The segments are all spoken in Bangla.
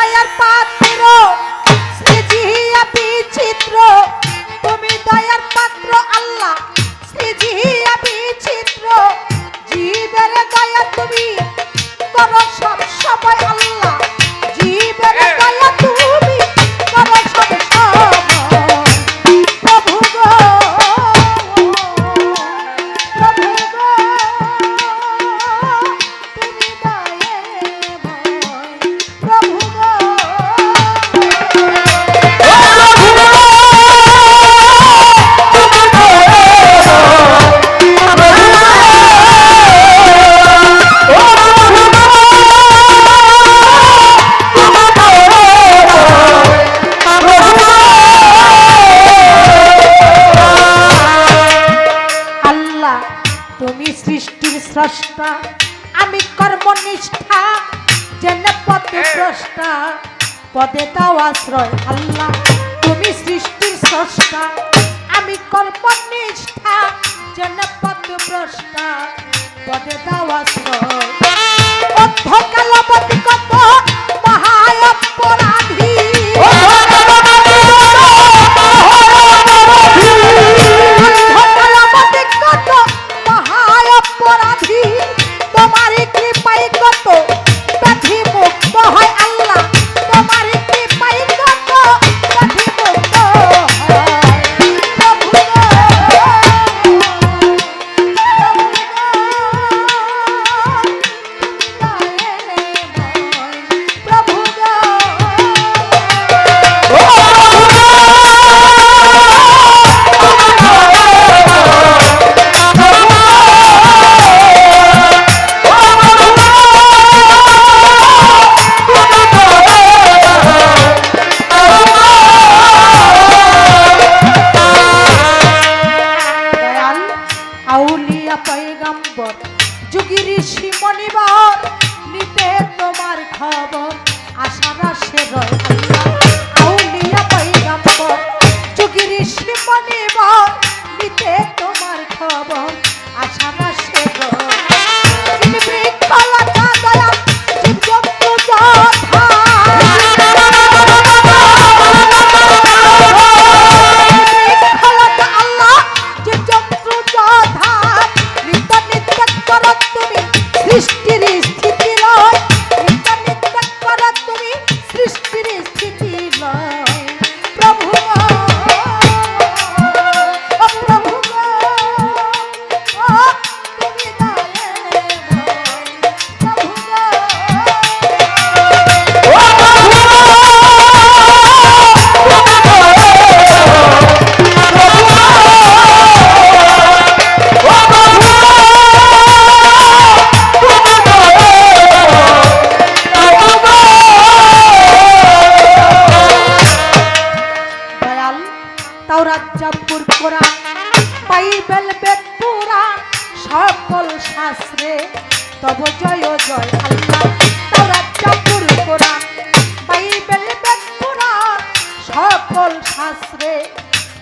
fire power. আমি কর্মনিষ্ঠা যেন পথদ্রষ্টা হ্যাঁ। পদে তাও আশ্রয় আল্লাহ তুমি সৃষ্টির স্রষ্টা। আমি কর্মনিষ্ঠা যেন পথদ্রষ্টা পদে তাও আশ্রয়। অন্ধকালবতী কত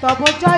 I'm Double jump.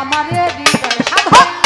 আমারে হৃদয় সাধন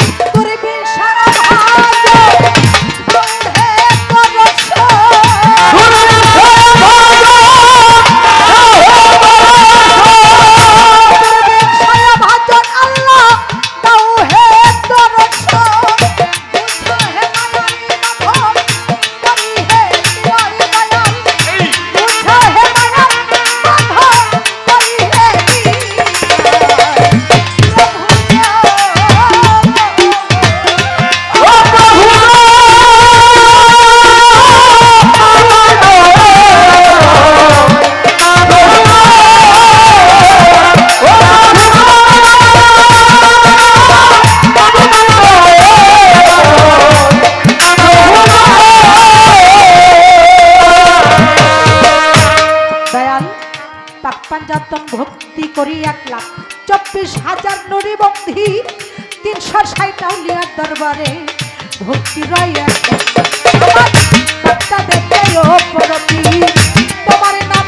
ভর্তি করি এক লাখ। চব্বিশ হাজার নরি তিনশো ষাট উলিয়ার দরবারে ভক্তি রয় তোমার এলাম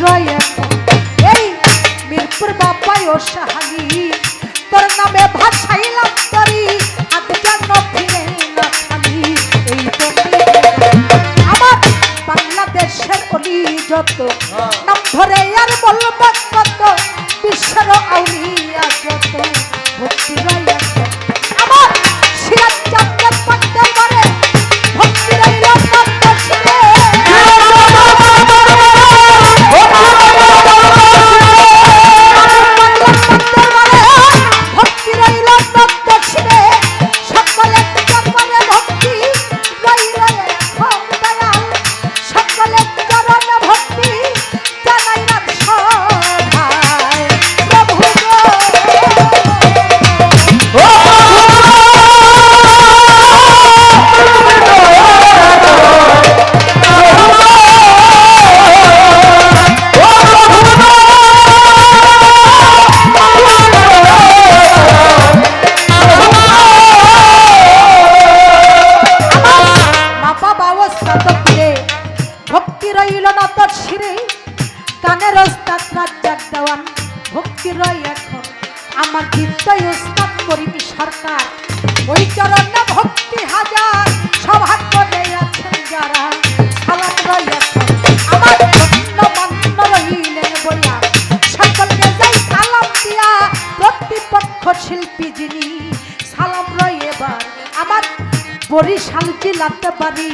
রয়ে এই মিরপুর বাবাই ও সাহানি তোর নামে ভাষাইলাম তরি, আজ যেন ফিরে না খালি এই আমার বাংলাদেশের অলি যত কানের ওস্তাদ রাজ্জাক দেওয়ান, ভক্তি রই এখন। আমার চিত্তই ওস্তাদ করিমি সরকার। ওই চরণে ভক্তি হাজার সৌভাগ্য নেই আছেন যারা। সালাম রই এখন। আমার মান্য রহিলেন বইয়া সকলকে যাই সালাম দিয়া, প্রতিপক্ষ শিল্পী যিনি। সালাম রই এবার। আমার বরিশাল জেলাতে বাড়ি।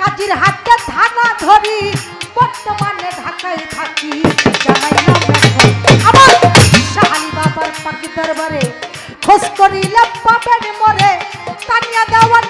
কাজীর হাতে থানা ধরি বর্তমানে ঢাকায় থাকি জানাইলাম এখন। আমার শাহালি বাবার পাখি মরে তানিয়া দেওয়ার নামে